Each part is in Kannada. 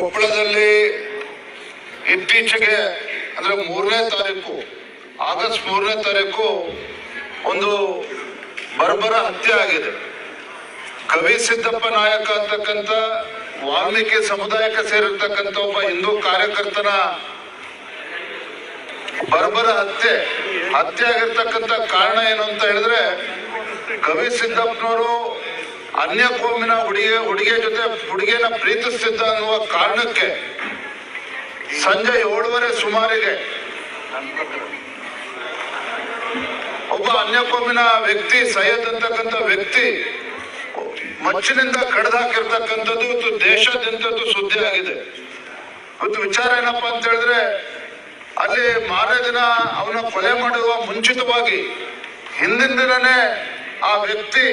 ಕೊಪ್ಪಳದಲ್ಲಿ ಇತ್ತೀಚೆಗೆ, ಅಂದ್ರೆ ಮೂರನೇ ತಾರೀಕು, ಆಗಸ್ಟ್ ಮೂರನೇ ತಾರೀಕು ಒಂದು ಬರ್ಬರ ಹತ್ಯೆ ಆಗಿದೆ. ಕವಿ ಸಿದ್ದಪ್ಪ ನಾಯಕ ಅಂತಕ್ಕಂಥ, ವಾಲ್ಮೀಕಿ ಸಮುದಾಯಕ್ಕೆ ಸೇರಿರ್ತಕ್ಕಂಥ ಒಬ್ಬ ಹಿಂದೂ ಕಾರ್ಯಕರ್ತನ ಬರ್ಬರ ಹತ್ಯೆ ಹತ್ಯೆ ಆಗಿರ್ತಕ್ಕಂಥ ಕಾರಣ ಏನು ಅಂತ ಹೇಳಿದ್ರೆ, ಕವಿ ಸಿದ್ದಪ್ಪನವರು ಅನ್ಯ ಕೋಮಿನ ಹುಡುಗಿ ಹುಡುಗಿಯ ಜೊತೆ ಹುಡುಗಿಯನ್ನ ಪ್ರೀತಿಸ್ತಿದ್ದ ಅನ್ನುವ ಕಾರಣಕ್ಕೆ ಸಂಜೆ ಏಳುವರೆ ಸುಮಾರಿಗೆ ಒಬ್ಬ ಅನ್ಯ ಕೋಮಿನ ವ್ಯಕ್ತಿ, ಸೈಯದ್ ಅಂತಕ್ಕಂಥ ವ್ಯಕ್ತಿ ಮಚ್ಚಿನಿಂದ ಕಡ್ದಾಕಿರ್ತಕ್ಕಂಥದ್ದು ಇವತ್ತು ದೇಶಾದ್ಯಂತದ್ದು ಸುದ್ದಿ ಆಗಿದೆ. ಇವತ್ತು ವಿಚಾರ ಏನಪ್ಪಾ ಅಂತ ಹೇಳಿದ್ರೆ, ಅಲ್ಲಿ ಮಾರನೇ ದಿನ ಅವನ ಕೊಲೆ ಮಾಡುವ ಮುಂಚಿತವಾಗಿ ಹಿಂದಿನ ದಿನನೇ ಆ ವ್ಯಕ್ತಿ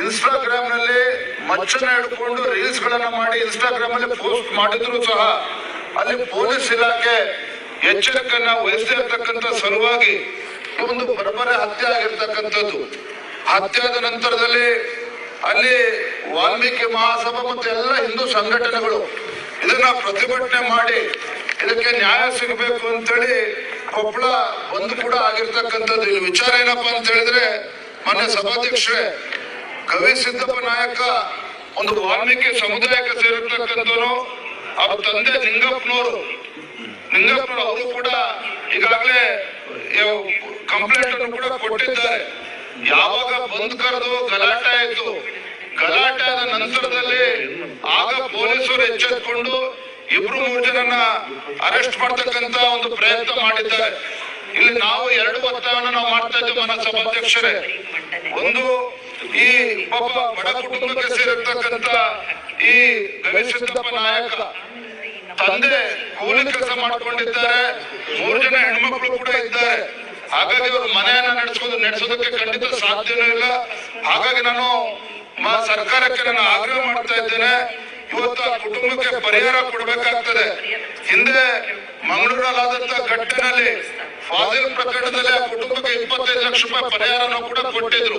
ಇನ್ಸ್ಟಾಗ್ರಾಮ್ನಲ್ಲಿ ಮಚ್ಚನ್ನ ಹಿಡ್ಕೊಂಡು ರೀಲ್ಸ್ ಗಳನ್ನ ಮಾಡಿ ಇನ್ಸ್ಟಾಗ್ರಾಮ್ ಅಲ್ಲಿ ಪೋಸ್ಟ್ ಮಾಡಿದ್ರು ಸಹ ಅಲ್ಲಿ ಪೊಲೀಸ್ ಇಲಾಖೆ ಎಚ್ಚರಿಕೆಯನ್ನ ವಹಿಸದೇ ಇರ್ತಕ್ಕಂಥ ಸಲುವಾಗಿ ಒಂದು ಬರಬರ ಹತ್ಯೆ ಆಗಿರ್ತಕ್ಕಂಥದ್ದು. ಹತ್ಯೆ ಆದ ನಂತರದಲ್ಲಿ ಅಲ್ಲಿ ವಾಲ್ಮೀಕಿ ಮಹಾಸಭಾ ಮತ್ತು ಎಲ್ಲ ಹಿಂದೂ ಸಂಘಟನೆಗಳು ಇದನ್ನ ಪ್ರತಿಭಟನೆ ಮಾಡಿ ಇದಕ್ಕೆ ನ್ಯಾಯ ಸಿಗಬೇಕು ಅಂತೇಳಿ ಕೊಪ್ಪಳ ಒಂದು ಕೂಡ ಆಗಿರ್ತಕ್ಕಂಥದ್ದು. ಇಲ್ಲಿ ವಿಚಾರ ಏನಪ್ಪಾ ಅಂತ ಹೇಳಿದ್ರೆ ಮೊನ್ನೆ ಸಭಾಧ್ಯಕ್ಷರೇ ಕವಿ ಸಿದ್ದಪ್ಪ ನಾಯಕ ಒಂದು ವಾಲ್ಮೀಕಿ ಸಮುದಾಯಕ್ಕೆ ಸೇರಿರ್ತಕ್ಕಂಥವ್ರು, ಅವ್ರ ತಂದೆ ನಿಂಗಪ್ಪನವರು. ನಿಂಗಪ್ಪನವರು ಅವರು ಕೂಡ ಈಗಾಗಲೇ ಕಂಪ್ಲೇಂಟ್ ಅನ್ನು ಕೂಡ ಕೊಟ್ಟಿದ್ದಾರೆ. ಯಾವಾಗ ಬಂದ್ ಕರೆದು ಗಲಾಟೆ ಆಯ್ತು, ಗಲಾಟೆ ಆದ ನಂತರದಲ್ಲಿ ಆಗ ಪೊಲೀಸರು ಎಚ್ಚೆತ್ಕೊಂಡು ಇಬ್ರು ಮೂರು ಜನನ ಅರೆಸ್ಟ್ ಮಾಡ್ತಕ್ಕಂತ ಒಂದು ಪ್ರಯತ್ನ ಮಾಡಿದ್ದಾರೆ. ಇಲ್ಲಿ ನಾವು ಎರಡು ಒತ್ತಾಯವನ್ನು ನಾವು ಮಾಡ್ತಾ ಇದ್ದೇವೆ ಮನ ಸಭಾಧ್ಯಕ್ಷರೇ ಒಂದು ಈ ಒಬ್ಬ ಬಡ ಕುಟುಂಬಕ್ಕೆ ಸೇರಿರ್ತಕ್ಕಂತ ಈ ಗವಿಸಿದ್ದಪ್ಪ ನಾಯಕ ತಂದೆ ಕೂಲಿ ಕೆಲಸ ಮಾಡಿಕೊಂಡಿದ್ದಾರೆ. ಮೂರು ಜನ ಹೆಣ್ಮಕ್ಳು ಕೂಡ ಇದ್ದಾರೆ. ಹಾಗಾಗಿ ಅವರು ಮನೆಯನ್ನ ನಡೆಸೋದು ನಡೆಸೋದಕ್ಕೆ ಖಂಡಿತ ಸಾಧ್ಯನೂ ಇಲ್ಲ. ಹಾಗಾಗಿ ನಾನು ಸರ್ಕಾರಕ್ಕೆ ನಾನು ಆಗ್ರಹ ಮಾಡ್ತಾ ಇದ್ದೇನೆ. ಇವತ್ತು ಆ ಕುಟುಂಬಕ್ಕೆ ಪರಿಹಾರ ಕೊಡಬೇಕಾಗ್ತದೆ. ಹಿಂದೆ ಮಂಗಳೂರಲ್ಲಾದಂತ ಘಟನೆಯಲ್ಲಿ ಫಾಜಿಲ್ ಪ್ರಕರಣದಲ್ಲಿ ಆ ಕುಟುಂಬಕ್ಕೆ ಇಪ್ಪತ್ತೈದು ಲಕ್ಷ ರೂಪಾಯಿ ಪರಿಹಾರನೂ ಕೂಡ ಕೊಟ್ಟಿದ್ರು.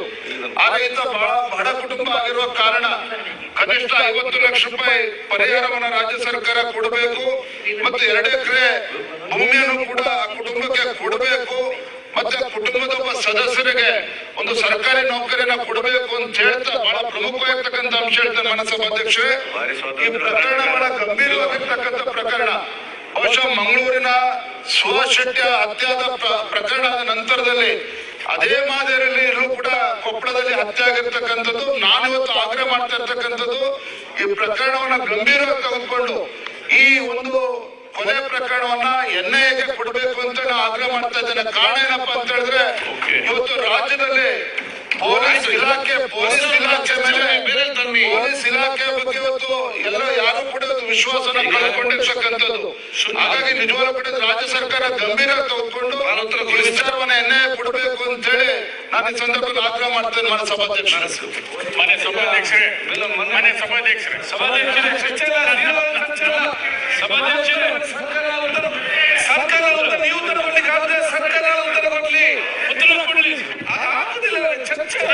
ಆದ್ರೆ ಬಹಳ ಬಡ ಕುಟುಂಬ ಆಗಿರುವ ಕಾರಣ ಕನಿಷ್ಠ ಐವತ್ತು ಲಕ್ಷ ರೂಪಾಯಿ ಪರಿಹಾರವನ್ನ ರಾಜ್ಯ ಸರ್ಕಾರ ಕೊಡಬೇಕು ಮತ್ತು ಎರಡು ಎಕರೆ ಭೂಮಿಯನ್ನು ಕೂಡ ಆ ಕುಟುಂಬಕ್ಕೆ ಕೊಡಬೇಕು. ಮತ್ತೆ ಕುಟುಂಬದ ಒಬ್ಬ ಸದಸ್ಯರಿಗೆ ಒಂದು ಸರ್ಕಾರಿ ನೌಕರಿಯನ್ನ ಕೊಡಬೇಕು ಅಂತ ಹೇಳ್ತಾ ಬಹಳ ಪ್ರಮುಖವಾಗಿರ್ತಕ್ಕಂಥ ಅಂಶ ಹೇಳ್ತಾರೆ ಮನಸಭಾಧ್ಯಕ್ಷರೇ ಈ ಪ್ರಕರಣ ಬಹಳ ಗಂಭೀರವಾಗಿರ್ತಕ್ಕಂಥ ಪ್ರಕರಣ. ಬಹುಶಃ ಮಂಗಳೂರಿನ ಶೆಟ್ಟಿ ಹತ್ಯಾದ ಪ್ರ- ಪ್ರಕರಣದ ನಂತರದಲ್ಲಿ ಅದೇ ಮಾದರಿಯಲ್ಲಿ ಇಲ್ಲೂ ಕೂಡ ಕೊಪ್ಪಳದಲ್ಲಿ ಹತ್ಯೆ ಆಗಿರ್ತಕ್ಕಂಥದ್ದು ನಾನು ಇವತ್ತು ಆಗ್ರಹ ಮಾಡ್ತಾ ಇರ್ತಕ್ಕಂಥದ್ದು ಈ ಪ್ರಕರಣವನ್ನ ಗಂಭೀರವಾಗಿ ತೆಗೆದುಕೊಂಡು ಈ ಒಂದು ಕೊಲೆ ಪ್ರಕರಣವನ್ನ ಎನ್ಐಎಗೆ ಕೊಡಬೇಕು ಅಂತ ನಾನು ಆಗ್ರಹ ಮಾಡ್ತಾ ಇದ್ದೇನೆ. ಕಾರಣ ಏನಪ್ಪಾ ಅಂತ ಹೇಳಿದ್ರೆ ಇವತ್ತು ರಾಜ್ಯದಲ್ಲಿ ಪೊಲೀಸ್ ಇಲಾಖೆ ಪೊಲೀಸ್ ಇಲಾಖೆ ಮೇಲೆ ಪೊಲೀಸ್ ಬಗ್ಗೆ ಇವತ್ತು ಎಲ್ಲ ಯಾರು ಕೂಡ ವಿಶ್ವಾಸನ ಕಳೆದುಕೊಂಡಿರ್ತಕ್ಕಂಥದ್ದು. ಹಾಗಾಗಿ ನಿಜವಾಗ್ಲೂ ಕೂಡ ರಾಜ್ಯ ಸರ್ಕಾರ ಗಂಭೀರ ತಗೊಂಡು ವಿಚಾರವನ್ನ ಎನ್ನೇ ಕೊಡಬೇಕು ಅಂತ ಹೇಳಿ ನಾನು ಈ ಸಂದರ್ಭದಲ್ಲಿ ಆಗ್ರಹ ಮಾಡ್ತೇನೆ ನನ್ನ ಸಭಾಧ್ಯಕ್ಷರೇ. ಮನೆ ಸಭಾಧ್ಯಕ್ಷರೇ ಮನೆ ಸಭಾಧ್ಯಕ್ಷರೇ. ಸಭಾಧ್ಯಕ್ಷರೇ ಸರ್ಕಾರ ಉತ್ತರ ನೀವು ಸರ್ಕಾರ ಕೊಡ್ಲಿ. ಉತ್ತರ ಕೊಡ್ಲಿ. ಆಗುದಿಲ್ಲ ಚರ್ಚೆ ಇಲ್ಲ,